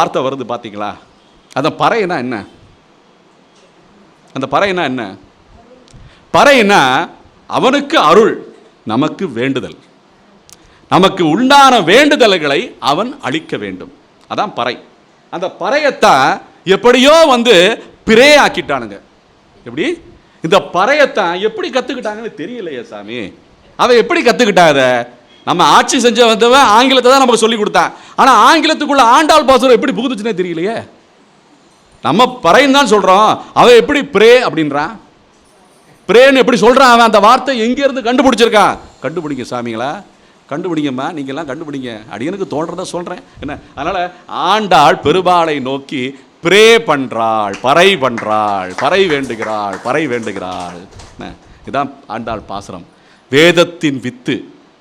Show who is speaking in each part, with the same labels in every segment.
Speaker 1: வார்த்தை வருது பார்த்தீங்களா அந்த பறைனா என்ன? அந்த பறைனா என்ன? பறைனா அவனுக்கு அருள் நமக்கு வேண்டுதல். நமக்கு உண்டான வேண்டுதல்களை அவன் அளிக்க வேண்டும். அதான் பறை. அந்த பறையத்தான் எப்படியோ வந்து பிரே ஆக்கிட்டானுங்க. எப்படி? இந்த பறையத்தான் எப்படி கற்றுக்கிட்டாங்கன்னு தெரியலையே சாமி. அவன் எப்படி கற்றுக்கிட்டா அதை? நம்ம ஆட்சி செஞ்ச வந்தவன் ஆங்கிலத்தை தான் நமக்கு சொல்லி கொடுத்தான். ஆனால் ஆங்கிலத்துக்குள்ள ஆண்டாள் பாசுரம் எப்படி புகுதுச்சுனே தெரியலையே. நம்ம பறைன்னு தான் சொல்கிறோம் அவன் எப்படி பிரே அப்படின்றான் பிரேன்னு எப்படி சொல்கிறான் அவன்? அந்த வார்த்தை எங்கேருந்து கண்டுபிடிச்சிருக்கான்? கண்டுபிடிங்க சாமிங்களா. கண்டுபிடிங்கம்மா. நீங்கள்லாம் கண்டுபிடிங்க. அடியனுக்கு தோன்றதை சொல்கிறேன் என்ன? அதனால் ஆண்டாள் பெருமாளை நோக்கி பிரே பண்ணுறாள் பறை பண்ணுறாள் பறை வேண்டுகிறாள் பறை வேண்டுகிறாள். என்ன? இதுதான் ஆண்டாள் பாசுரம். வேதத்தின் வித்து.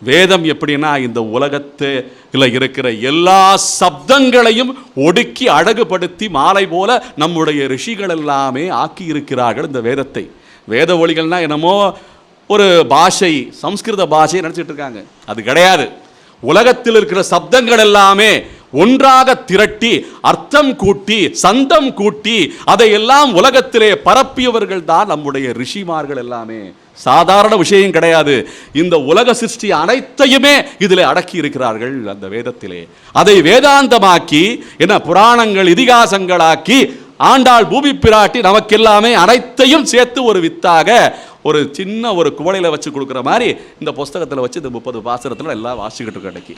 Speaker 1: வேதம் எப்படின்னா இந்த உலகத்தில் இருக்கிற எல்லா சப்தங்களையும் ஒடுக்கி அழகுபடுத்தி மாலை போல நம்முடைய ரிஷிகள் எல்லாமே ஆக்கி இருக்கிறார்கள் இந்த வேதத்தை. வேத ஒளிகள்னா என்னமோ ஒரு பாஷை சம்ஸ்கிருத பாஷையை நினச்சிட்டு இருக்காங்க. அது கிடையாது. உலகத்தில் இருக்கிற சப்தங்கள் எல்லாமே ஒன்றாக திரட்டி அர்த்தம் கூட்டி சந்தம் கூட்டி அதையெல்லாம் உலகத்திலே பரப்பியவர்கள் தான் நம்முடைய ரிஷிமார்கள் எல்லாமே. சாதாரண விஷயம் கிடையாது. இந்த உலக சிருஷ்டி அனைத்தையுமே இதில் அடக்கி இருக்கிறார்கள் அந்த வேதத்திலே. அதை வேதாந்தமாக்கி என்ன புராணங்கள் இதிகாசங்களாக்கி ஆண்டாள் பூமி பிராட்டி நமக்கெல்லாமே அனைத்தையும் சேர்த்து ஒரு வித்தாக ஒரு சின்ன ஒரு குவளையில் வச்சு கொடுக்குற மாதிரி இந்த புஸ்தகத்தில் வச்சு இந்த முப்பது பாசனத்தில் எல்லாம் வாசிக்கிட்டு கிடைக்கி